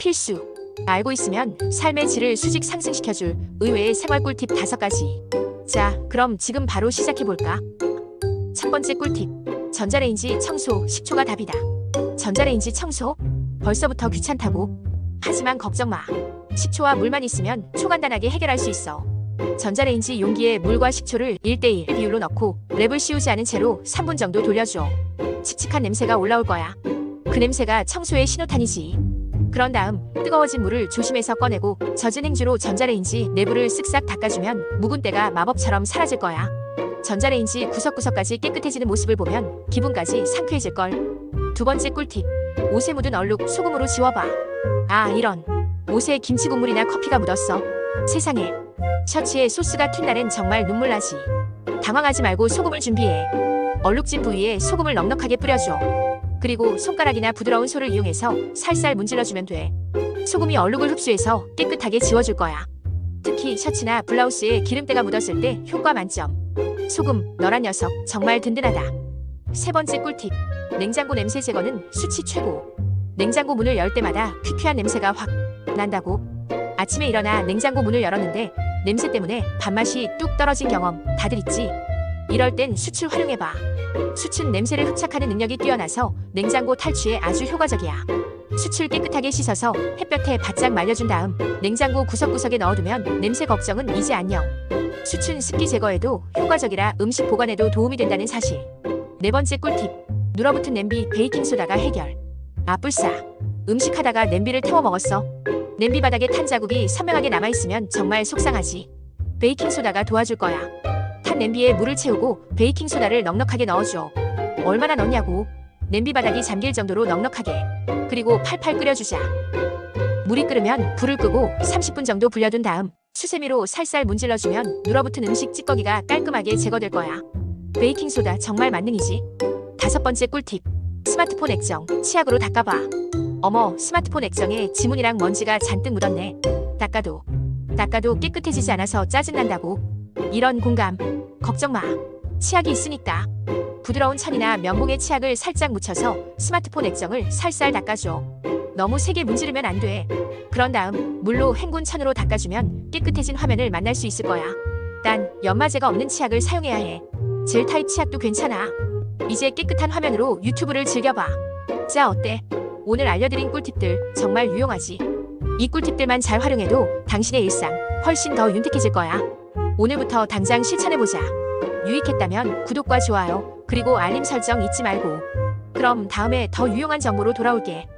필수. 알고 있으면 삶의 질을 수직 상승시켜줄 의외의 생활 꿀팁 다섯 가지. 자, 그럼 지금 바로 시작해볼까? 첫 번째 꿀팁. 전자레인지 청소 10초가 답이다. 전자레인지 청소? 벌써부터 귀찮다고? 하지만 걱정 마. 식초와 물만 있으면 초간단하게 해결할 수 있어. 전자레인지 용기에 물과 식초를 1대1 비율로 넣고 랩을 씌우지 않은 채로 3분 정도 돌려줘. 칙칙한 냄새가 올라올 거야. 그 냄새가 청소의 신호탄이지. 그런 다음 뜨거워진 물을 조심해서 꺼내고 젖은 행주로 전자레인지 내부를 쓱싹 닦아주면 묵은 때가 마법처럼 사라질 거야. 전자레인지 구석구석까지 깨끗해지는 모습을 보면 기분까지 상쾌해질걸. 두 번째 꿀팁. 옷에 묻은 얼룩 소금으로 지워봐. 아, 이런. 옷에 김치 국물이나 커피가 묻었어. 세상에. 셔츠에 소스가 튄 날엔 정말 눈물 나지. 당황하지 말고 소금을 준비해. 얼룩진 부위에 소금을 넉넉하게 뿌려줘. 그리고 손가락이나 부드러운 솔을 이용해서 살살 문질러주면 돼. 소금이 얼룩을 흡수해서 깨끗하게 지워줄 거야. 특히 셔츠나 블라우스에 기름때가 묻었을 때 효과 만점. 소금, 너란 녀석 정말 든든하다. 세 번째 꿀팁. 냉장고 냄새 제거는 수치 최고. 냉장고 문을 열 때마다 퀴퀴한 냄새가 확 난다고. 아침에 일어나 냉장고 문을 열었는데 냄새 때문에 밥맛이 뚝 떨어진 경험 다들 있지? 이럴 땐 수출 활용해봐. 수춘 냄새를 흡착하는 능력이 뛰어나서 냉장고 탈취에 아주 효과적이야. 수출 깨끗하게 씻어서 햇볕에 바짝 말려준 다음 냉장고 구석구석에 넣어두면 냄새 걱정은 이제 안녕. 수춘 습기 제거에도 효과적이라 음식 보관에도 도움이 된다는 사실. 네 번째 꿀팁. 눌어붙은 냄비 베이킹소다가 해결. 아 뿔싸. 음식하다가 냄비를 태워 먹었어. 냄비 바닥에 탄 자국이 선명하게 남아있으면 정말 속상하지. 베이킹소다가 도와줄 거야. 탄 냄비에 물을 채우고 베이킹소다를 넉넉하게 넣어줘. 얼마나 넣냐고. 냄비 바닥이 잠길 정도로 넉넉하게. 그리고 팔팔 끓여주자. 물이 끓으면 불을 끄고 30분 정도 불려둔 다음 수세미로 살살 문질러주면 눌어붙은 음식 찌꺼기가 깔끔하게 제거될 거야. 베이킹소다 정말 만능이지. 다섯 번째 꿀팁. 스마트폰 액정 치약으로 닦아봐. 어머, 스마트폰 액정에 지문이랑 먼지가 잔뜩 묻었네. 닦아도 닦아도 깨끗해지지 않아서 짜증난다고. 이런 공감. 걱정 마. 치약이 있으니까. 부드러운 천이나 면봉에 치약을 살짝 묻혀서 스마트폰 액정을 살살 닦아줘. 너무 세게 문지르면 안 돼. 그런 다음 물로 헹군 천으로 닦아주면 깨끗해진 화면을 만날 수 있을 거야. 단 연마제가 없는 치약을 사용해야 해. 젤 타입 치약도 괜찮아. 이제 깨끗한 화면으로 유튜브를 즐겨봐. 자 어때? 오늘 알려드린 꿀팁들 정말 유용하지? 이 꿀팁들만 잘 활용해도 당신의 일상 훨씬 더 윤택해질 거야. 오늘부터 당장 실천해보자. 유익했다면 구독과 좋아요, 그리고 알림 설정 잊지 말고. 그럼 다음에 더 유용한 정보로 돌아올게.